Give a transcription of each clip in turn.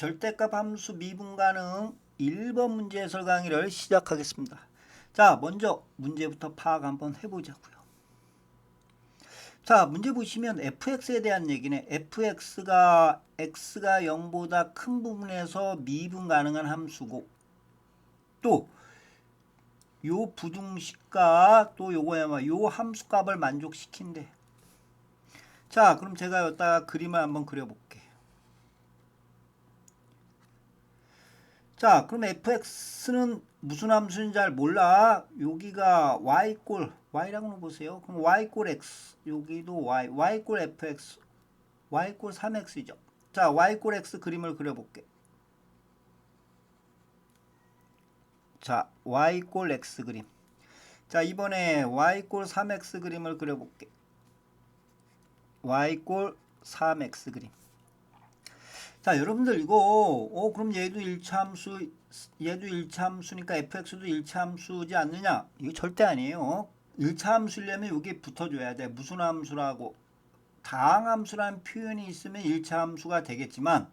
절대값 함수 미분 가능 1번 문제 해설 강의를 시작하겠습니다. 자, 먼저 문제부터 파악 한번 해보자고요. 자, 문제 보시면 fx에 대한 얘기네. fx가 x가 0보다 큰 부분에서 미분 가능한 함수고 또 요 부등식과 또 요거야마 요 함수 값을 만족시킨대. 자, 그럼 제가 여기다가 그림을 한번 그려볼게. 자, 그럼 fx는 무슨 함수인지 잘 몰라. 여기가 y꼴 y라고 보세요. 그럼 y꼴 x 여기도 y y꼴 fx y꼴 3x이죠. 자, y꼴 x 그림을 그려볼게. 자, y꼴 x 그림. 자, 이번에 y꼴 3x 그림을 그려볼게. y꼴 3x 그림. 자, 여러분들 이거 어 그럼 얘도 일차함수 얘도 일차함수니까 fx도 일차함수지 않느냐? 이거 절대 아니에요. 일차함수려면 여기 붙어줘야 돼. 무슨 함수라고 다항함수라는 표현이 있으면 일차함수가 되겠지만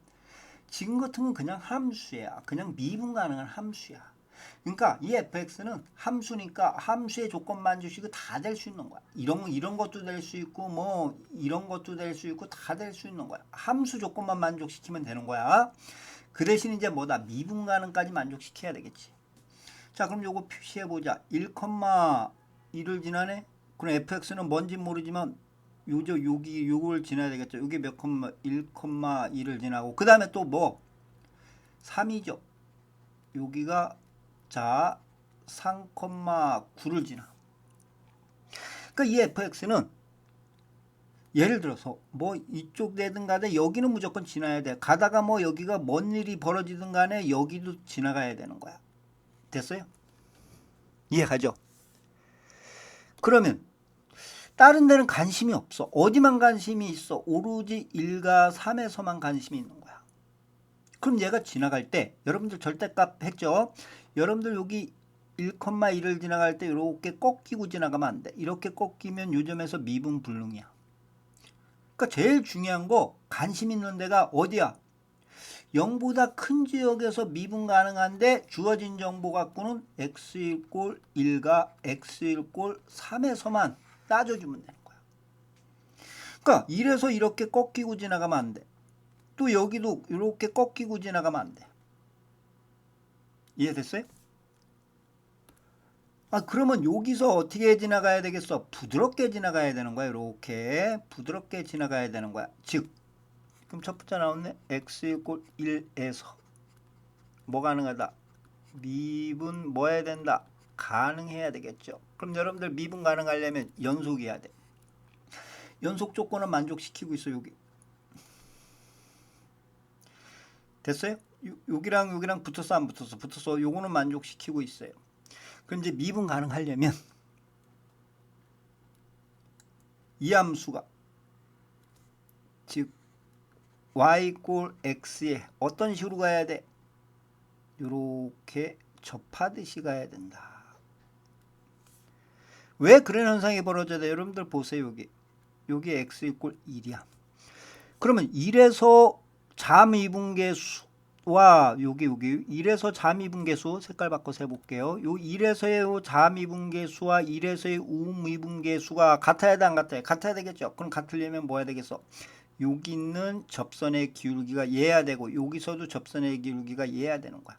지금 같은 건 그냥 함수야. 그냥 미분 가능한 함수야. 그러니까 이 fx는 함수니까 함수의 조건만 주시고 다 될 수 있는 거야. 이런 이런 것도 될 수 있고 뭐 이런 것도 될 수 있고 다 될 수 있는 거야. 함수 조건만 만족시키면 되는 거야. 그 대신 이제 뭐다 미분 가능까지 만족시켜야 되겠지. 자 그럼 요거 표시해 보자. 1,1을 지나네. 그럼 fx는 뭔지 모르지만 요저 여기 요걸 지나야 되겠죠. 여기 몇 콤마 1,1을 지나고 그 다음에 또 뭐 3이죠. 여기가 자 3,9를 지나. 그러니까 이 fx는 예를 들어서 뭐 이쪽 되든 간에 여기는 무조건 지나야 돼. 가다가 뭐 여기가 뭔 일이 벌어지든 간에 여기도 지나가야 되는 거야. 됐어요? 이해가죠? 그러면 다른 데는 관심이 없어. 어디만 관심이 있어? 오로지 1과 3에서만 관심이 있는 거야. 그럼 얘가 지나갈 때 여러분들 절대값 했죠? 여러분들 여기 1,1을 지나갈 때 이렇게 꺾이고 지나가면 안 돼. 이렇게 꺾이면 요점에서 미분 불능이야. 그러니까 제일 중요한 거 관심 있는 데가 어디야? 0보다 큰 지역에서 미분 가능한데 주어진 정보 갖고는 x1 꼴 1과 x1 꼴 3에서만 따져주면 되는 거야. 그러니까 이래서 이렇게 꺾이고 지나가면 안 돼. 또 여기도 이렇게 꺾이고 지나가면 안 돼. 이해됐어요? 아 그러면 여기서 어떻게 지나가야 되겠어? 부드럽게 지나가야 되는 거야. 이렇게 부드럽게 지나가야 되는 거야. 즉 그럼 첫 번째 나왔네. x 꼴 1에서 뭐 가능하다? 미분 뭐 해야 된다? 가능해야 되겠죠. 그럼 여러분들 미분 가능하려면 연속이어야 돼. 연속 조건은 만족시키고 있어 여기. 됐어요? 요, 여기랑 여기랑 붙었어 안 붙었어? 붙었어. 요거는 만족시키고 있어요. 그럼 이제 미분 가능하려면 이 함수가 즉 y 꼴 x에 어떤 식으로 가야 돼? 이렇게 접하듯이 가야 된다. 왜 그런 현상이 벌어져야 돼? 여러분들 보세요 여기 여기 x 이꼴 1이야. 그러면 1에서 자미분계수와 여기 여기 1에서 자미분계수 색깔 바꿔서 해볼게요. 요 1에서의 요 자미분계수와 1에서의 우미분계수가 같아야 돼 안 같아요? 같아야 되겠죠. 그럼 같으려면 뭐 해야 되겠어? 여기 있는 접선의 기울기가 얘야 되고 여기서도 접선의 기울기가 얘야 되는 거야.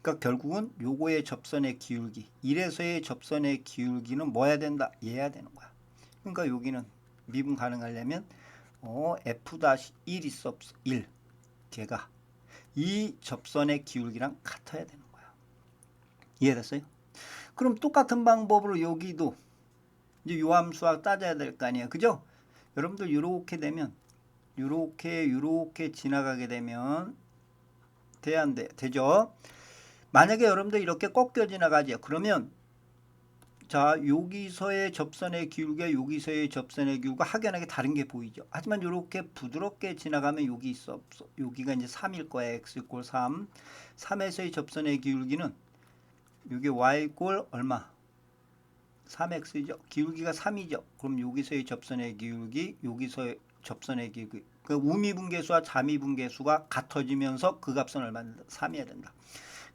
그러니까 결국은 요거의 접선의 기울기 1에서의 접선의 기울기는 뭐야 된다? 얘야 되는 거야. 그러니까 여기는 미분 가능하려면 어, F-1 있어 없어? 1 걔가 이 접선의 기울기랑 같아야 되는 거야. 이해됐어요? 그럼 똑같은 방법으로 여기도 이제 요 함수와 따져야 될 거 아니야. 그죠? 여러분들 이렇게 되면 이렇게 이렇게 지나가게 되면 돼안 돼? 되죠? 만약에 여러분들 이렇게 꺾여 지나가죠. 그러면 자 여기서의 접선의 기울기와 여기서의 접선의 기울기가 확연하게 다른 게 보이죠. 하지만 이렇게 부드럽게 지나가면 여기 있어 없어. 여기가 이제 3일 거야. x 꼴 3. 3에서의 접선의 기울기는 이게 y 꼴 얼마? 3x죠. 기울기가 3이죠. 그럼 여기서의 접선의 기울기, 여기서의 접선의 기울기가 그 우미 분계수와 자미 분계수가 같아지면서 그 값은 얼마 된다? 3이어야 된다.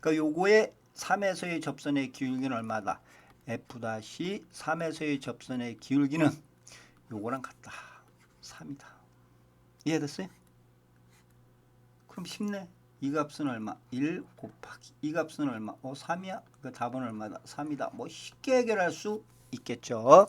그러니까 요거의 3에서의 접선의 기울기는 얼마다? F-3에서의 접선의 기울기는 요거랑 같다. 3이다. 이해됐어요? 그럼 쉽네. 이 값은 얼마? 1 곱하기 이 값은 얼마? 어 3이야? 그 답은 얼마다? 3이다. 뭐 쉽게 해결할 수 있겠죠.